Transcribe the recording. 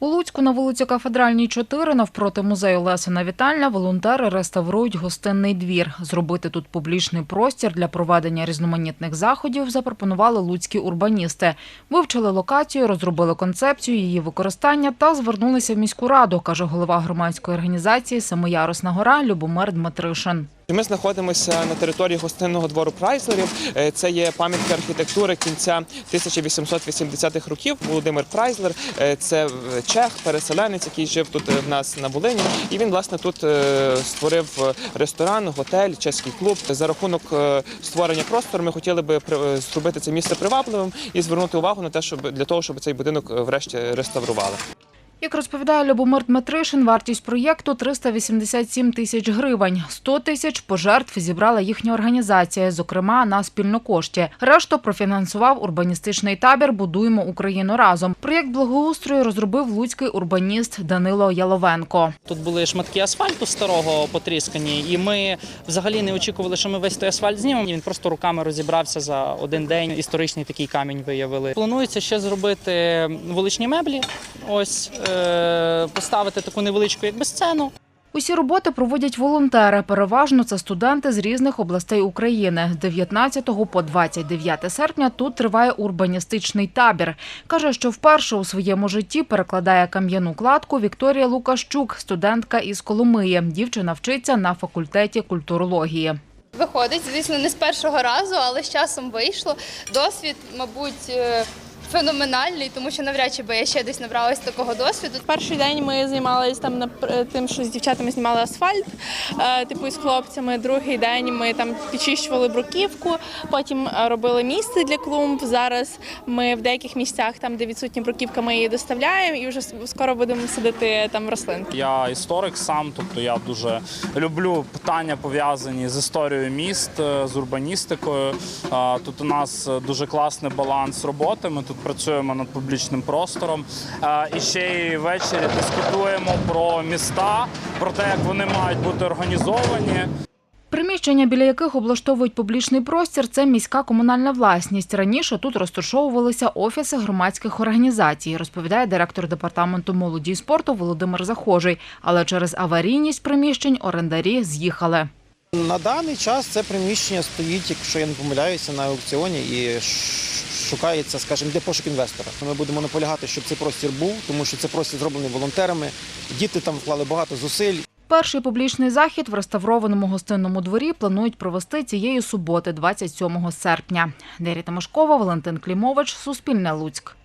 У Луцьку на вулиці Кафедральній 4 навпроти музею Лесина Вітальна волонтери реставрують гостинний двір. Зробити тут публічний простір для проведення різноманітних заходів запропонували луцькі урбаністи. Вивчили локацію, розробили концепцію її використання та звернулися в міську раду, каже голова громадської організації Самоярусна гора Любомир Дмитришин. Ми знаходимося на території гостинного двору Прайслерів. Е, Це є пам'ятка архітектури кінця 1880-х років. Володимир Прайслер е, це чех, переселенець, який жив тут е, в нас на Волині. І він власне тут створив ресторан, готель, чеський клуб. За рахунок створення простору ми хотіли би зробити це місце привабливим і звернути увагу на те, щоб для того, щоб цей будинок врешті реставрували. Як розповідає Любомир Дмитришин, вартість проєкту 387 тисяч гривень. 100 тисяч пожертв зібрала їхня організація, зокрема на спільнокошті. Решту профінансував урбаністичний табір Будуємо Україну разом. Проєкт благоустрою розробив луцький урбаніст Данило Яловенко. Тут були шматки асфальту старого потріскані, і ми взагалі не очікували, що ми весь той асфальт знімемо. Він просто руками розібрався за один день. Історичний такий камінь виявили. Планується ще зробити вуличні меблі. Ось е- поставити таку невеличку, якби сцену. Усі роботи проводять волонтери. Переважно це студенти з різних областей України. З 19 по 29 серпня тут триває урбаністичний табір. Каже, що вперше у своєму житті перекладає кам'яну кладку Вікторія Лукащук, студентка із Коломиї. Дівчина вчиться на факультеті культурології. Виходить, звісно, не з першого разу, але з часом вийшло. Досвід, мабуть, е, феноменальний, тому що навряд чи би я ще десь набралась такого досвіду. Перший день ми займалися там нап- тим, що з дівчатами знімали асфальт, е, типу з хлопцями. Другий день ми там підчищували бруківку, потім е, робили місце для клумб. Зараз ми в деяких місцях, там де відсутня бруківка, ми її доставляємо і вже скоро будемо садити там рослинки. Я історик сам, тобто я дуже люблю питання пов'язані з історією міст, е, з урбаністикою. Тут у нас е, дуже класний баланс роботи. Ми тут працюємо над публічним простором. І ще й ввечері дискутуємо про міста, про те, як вони мають бути організовані. Приміщення, біля яких облаштовують публічний простір, це міська комунальна власність. Раніше тут розташовувалися офіси громадських організацій, розповідає директор департаменту молоді і спорту Володимир Захожий. Але через аварійність приміщень орендарі з'їхали. На даний час це приміщення стоїть, якщо я не помиляюся, на аукціоні і шукається, скажімо, де пошук інвестора. Ми будемо наполягати, щоб цей простір був, тому що це простір зроблений волонтерами. Діти там вклали багато зусиль. Перший публічний захід в реставрованому гостинному дворі планують провести цієї суботи, 27 серпня. Нері Тимошкова, Валентин Клімович, Суспільне Луцьк.